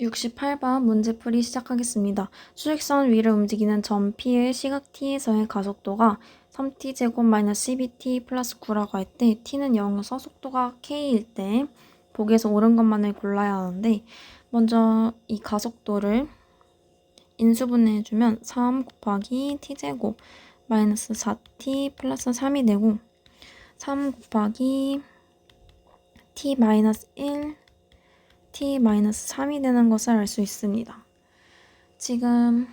68번 문제풀이 시작하겠습니다. 수직선 위를 움직이는 점 P의 시각 T에서의 가속도가 3T제곱 마이너스 12T 플러스 9라고 할 때 T는 0에서 속도가 K일 때 보기에서 옳은 것만을 골라야 하는데 먼저 이 가속도를 인수분해해 주면 3 곱하기 T제곱 마이너스 4T 플러스 3이 되고 3 곱하기 T 마이너스 1 t-3이 되는 것을 알 수 있습니다. 지금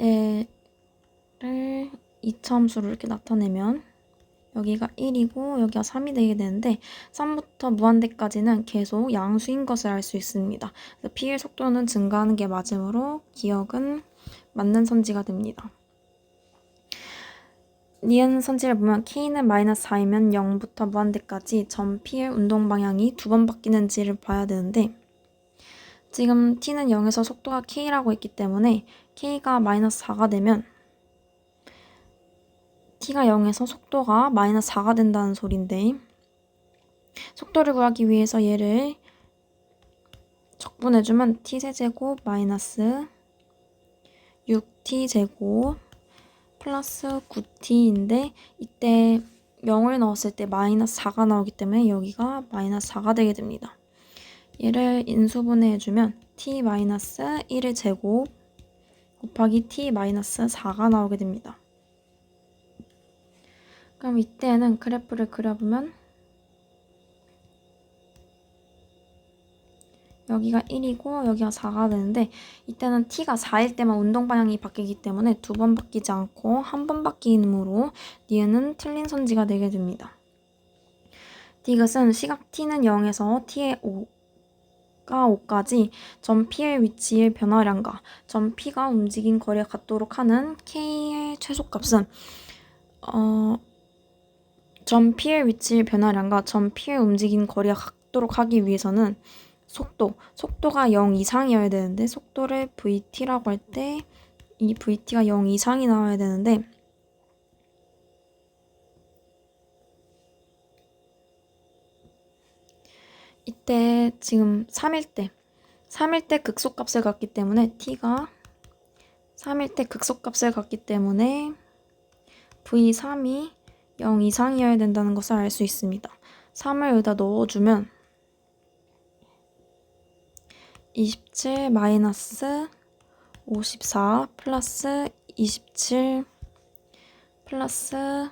얘를 이차함수로 이렇게 나타내면 여기가 1이고 여기가 3이 되게 되는데 3부터 무한대까지는 계속 양수인 것을 알 수 있습니다. p의 속도는 증가하는 게 맞으므로 기억은 맞는 선지가 됩니다. 니은 선지를 보면 k는 마이너스 4이면 0부터 무한대까지 점 p의 운동 방향이 두 번 바뀌는지를 봐야 되는데 지금 t는 0에서 속도가 k라고 했기 때문에 k가 마이너스 4가 되면 t가 0에서 속도가 마이너스 4가 된다는 소린데 속도를 구하기 위해서 얘를 적분해주면 t세제곱 마이너스 6t제곱 플러스 9t인데 이때 0을 넣었을 때 마이너스 4가 나오기 때문에 여기가 마이너스 4가 되게 됩니다. 얘를 인수분해 해주면 t-1의 제곱 곱하기 t-4가 나오게 됩니다. 그럼 이때는 그래프를 그려보면 여기가 1이고 여기가 4가 되는데 이때는 t가 4일 때만 운동 방향이 바뀌기 때문에 두 번 바뀌지 않고 한 번 바뀌므로 니은은 틀린 선지가 되게 됩니다. 디귿은 시각 t는 0에서 t의 5, 가 5까지 점 P의 위치의 변화량과 점 P가 움직인 거리가 같도록 하는 K의 최소값은 어, 점 P의 위치의 변화량과 점 P의 움직인 거리가 같도록 하기 위해서는 속도, 속도가 0 이상이어야 되는데 속도를 VT라고 할 때 이 VT가 0 이상이 나와야 되는데 이때 지금 3일 때 3일 때 극소값을 갖기 때문에 t가 3일 때 극소값을 갖기 때문에 v3이 0 이상이어야 된다는 것을 알 수 있습니다. 3을 여기다 넣어주면 27 마이너스 54 플러스 27 플러스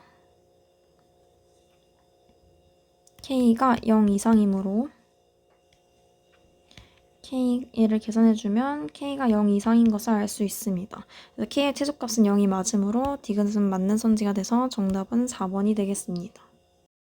k가 0 이상이므로 k 얘를 계산해주면 k가 0 이상인 것을 알 수 있습니다. k의 최소값은 0이 맞으므로 디귿은 맞는 선지가 돼서 정답은 4번이 되겠습니다.